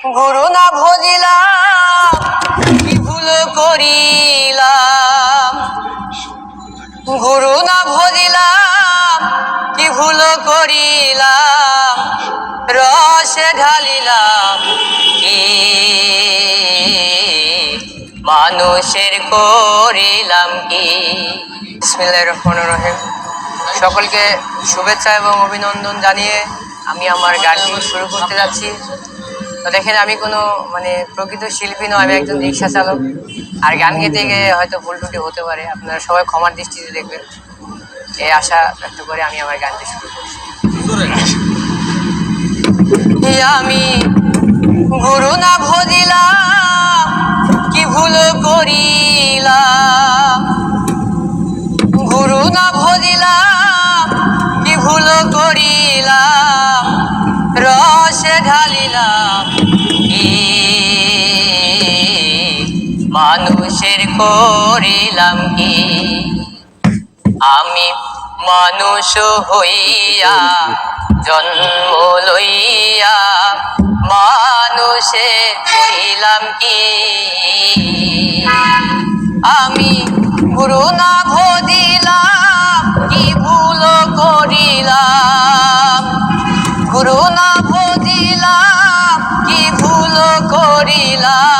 গুরু না ভজিলাম কি ভুল করিলাম গুরু না ভজিলাম কি ভুল করিলাম রসে ঢালিলাম কি? মানুষের করিলাম কি? বিসমিল্লাহির রহমানির রহিম। সকলকে শুভেচ্ছা এবং অভিনন্দন জানিয়ে আমি আমার গানটি শুরু করতে যাচ্ছি। দেখেন আমি কোনো মানে প্রকৃত শিল্পী নয়, আমি একজন রিক্সা চালক। আর গান গেতে গিয়ে হয়তো ভুল ত্রুটি হতে পারে। আপনারা সবাই ক্ষমার দৃষ্টিতে দেখবেন। এই আশা ব্যক্ত করে আমি আমার গানটি শুরু করছি। আমি গুরু না ভজিলাম কি ভুল করিলাম গুরু না ভজিলাম কি ভুল করিলাম রসে মানুষের করিলাম কি? আমি মানুষ হইয়া জন্ম লইয়া মানুষে করিলাম কি? আমি গুরু না ভদিলাম কি ভুল করিলাম? গুরু না ভদিলাম কি ভুল করিলাম?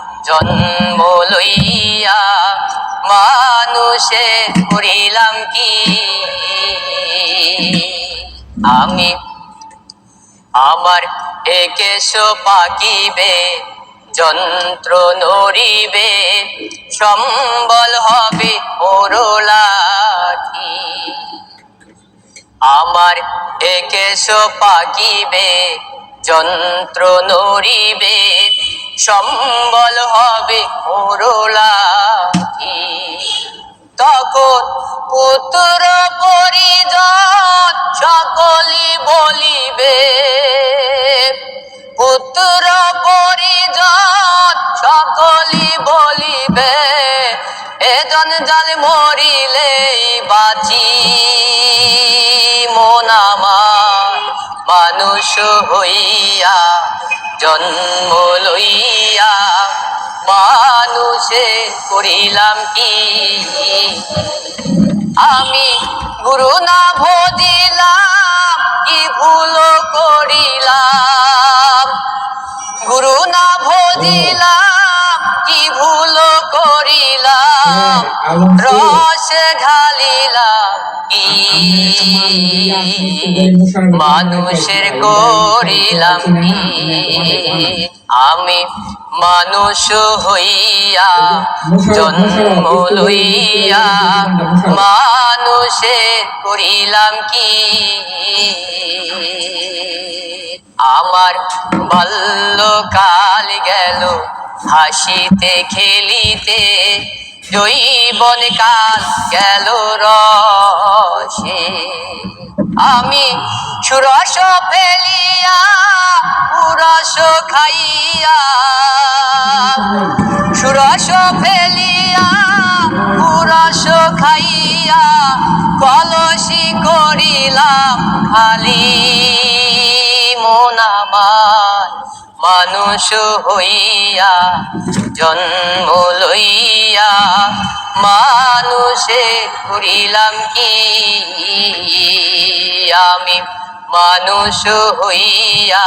জন্ম লইয়া মানুষে করিলাম কি? আমি আমার একেশ পাকিবে, যন্ত্র নড়িবে, সম্বল হবে ওরলাঠি আমার একেশ পাকিবে, যন্ত্র নড়িবে সম্বল হবে ওরলাঠি তখন পুত্র পরিজন সকলি বলিবে, পুত্র পরিজন সকলি বলিবে, এজন জাল মরিলেই বাঁচি মন আমার। মানুষ হইয়া জন্ম লইয়া মানুষে করিলাম কি? আমি গুরু না ভজিলাম কি ভুল করিলাম? গুরু না ভজিলাম কি ভুল করিলাম? রস ঢালিলাম কি মানুষের করিলাম কি আমি মানুষ হইয়া, জন্ম লইয়া মানুষে করিলাম কি? আমার বাল্যকাল গেল, হাসিতে খেলিতে জৈবন কাল গেল রসে। আমি সুরস ফেলিয়া পুরস খাইয়া, সুরস ফেলিয়া পুরস খাইয়া, কলসি করিলাম খালি। মানুষ হইয়া, জন্ম লইয়া মানুষে করিলাম কি? আমি মানুষ হইয়া,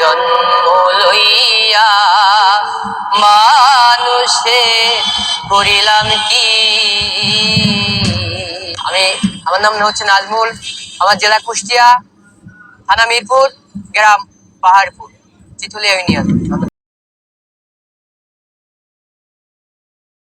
জন্ম লইয়া মানুষে করিলাম কি? আমি, আমার নাম হচ্ছে নাজমুল, আমার জেলা কুষ্টিয়া, থানা মিরপুর, গ্রাম পাহাড়পুর। চিতুলিয়া ইউনিয়ন